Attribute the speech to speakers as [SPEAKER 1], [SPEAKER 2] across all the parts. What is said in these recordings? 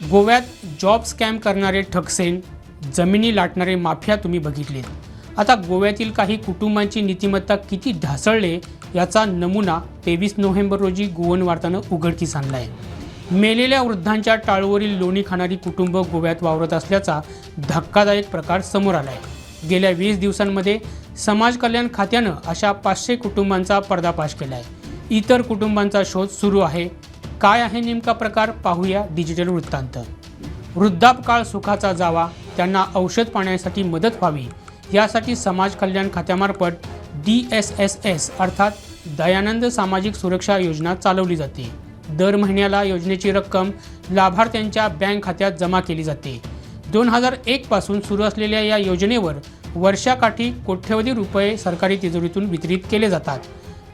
[SPEAKER 1] गोव्यात job scam करणारे ठगसेन जमिनी लाटणारे माफिया तुम्ही बघितलेत. आता गोव्यातील काही कुटुंबांची नीतिमत्ता किती ढासळले याचा नमुना तेवीस नोव्हेंबर रोजी गोवन वार्तानं उघडकीस आणला आहे मेलेल्या वृद्धांच्या टाळूवरील लोणी खाणारी कुटुंब गोव्यात वावरत असल्याचा धक्कादायक प्रकार समोर आला आहे गेल्या वीस दिवसांमध्ये समाज कल्याण खात्यानं अशा पाचशे कुटुंबांचा पर्दाफाश केला आहे इतर कुटुंबांचा शोध सुरू आहे. काय आहे नेमका प्रकार? पाहूया डिजिटल वृत्तांत. वृद्धापकाळ सुखाचा जावा त्यांना औषध पाण्यासाठी मदत व्हावी. यासाठी समाज कल्याण खात्यामार्फत डी एस एस एस अर्थात दयानंद सामाजिक सुरक्षा योजना चालवली जाते. दर महिन्याला योजनेची रक्कम लाभार्थ्यांच्या बँक खात्यात जमा केली जाते. दोन हजार एकपासून सुरू असलेल्या या योजनेवर वर्षाकाठी कोट्यवधी रुपये सरकारी तिजोरीतून वितरित केले जातात.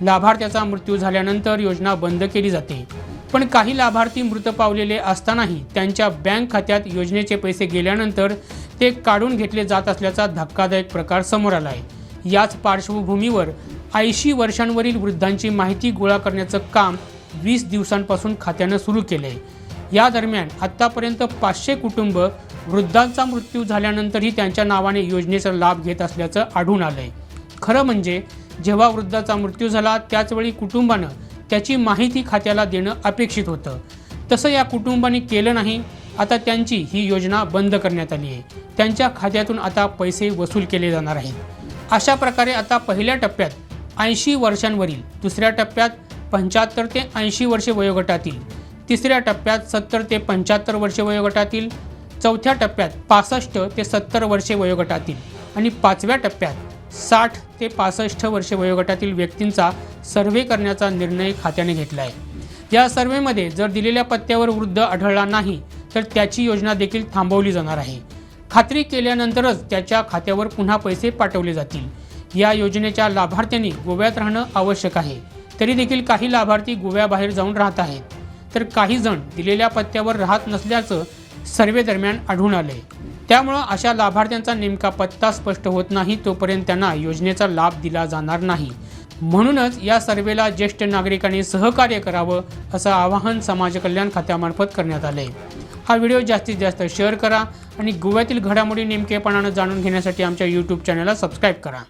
[SPEAKER 1] लाभार्थ्याचा मृत्यू झाल्यानंतर योजना बंद केली जाते. पण काही लाभार्थी मृत पावलेले असतानाही त्यांच्या बँक खात्यात योजनेचे पैसे गेल्यानंतर ते काढून घेतले जात असल्याचा धक्कादायक प्रकार समोर आला आहे याच पार्श्वभूमीवर ऐंशी वर्षांवरील वृद्धांची माहिती गोळा करण्याचं काम वीस दिवसांपासून खात्यानं सुरू केलं आहे या दरम्यान आत्तापर्यंत पाचशे कुटुंब वृद्धांचा मृत्यू झाल्यानंतरही त्यांच्या नावाने योजनेचा लाभ घेत असल्याचं आढळून आलं आहे खरं म्हणजे जेव्हा वृद्धाचा मृत्यू झाला त्याचवेळी कुटुंबानं त्याची माहिती खात्याला देणं अपेक्षित होतं. तसं या कुटुंबाने केलं नाही. आता त्यांची ही योजना बंद करण्यात आली आहे. त्यांच्या खात्यातून आता पैसे वसूल केले जाणार आहेत. अशा प्रकारे आता पहिल्या टप्प्यात ऐंशी वर्षांवरील दुसऱ्या टप्प्यात पंच्याहत्तर ते ऐंशी वर्षे वयोगटातील तिसऱ्या टप्प्यात सत्तर ते पंच्याहत्तर वर्षे वयोगटातील चौथ्या टप्प्यात पासष्ट ते सत्तर वर्षे वयोगटातील आणि पाचव्या टप्प्यात साठ ते पासष्ट वर्षे वयोगटातील व्यक्तींचा सर्व्हे करण्याचा निर्णय खात्याने घेतला आहे या सर्व्हेमध्ये जर दिलेल्या पत्त्यावर वृद्ध आढळला नाही तर त्याची योजना देखील थांबवली जाणार आहे. खात्री केल्यानंतरच त्याच्या खात्यावर पुन्हा पैसे पाठवले जातील. या योजनेच्या लाभार्थ्यांनी गोव्यात राहणं आवश्यक आहे. तरी देखील काही लाभार्थी गोव्याबाहेर जाऊन राहत आहेत. तर काही जण दिलेल्या पत्त्यावर राहत नसल्याचं सर्व्हे दरम्यान आढळून आले त्यामुळं अशा लाभार्थ्यांचा नेमका पत्ता स्पष्ट होत नाही तोपर्यंत त्यांना योजनेचा लाभ दिला जाणार नाही. म्हणूनच या सर्वेला ज्येष्ठ नागरिकांनी सहकार्य करावं असं आवाहन समाज कल्याण खात्यामार्फत करण्यात आले हा व्हिडिओ जास्तीत जास्त शेअर करा आणि गोव्यातील घडामोडी नेमकेपणानं जाणून घेण्यासाठी आमच्या यूट्यूब चॅनलला सबस्क्राईब करा.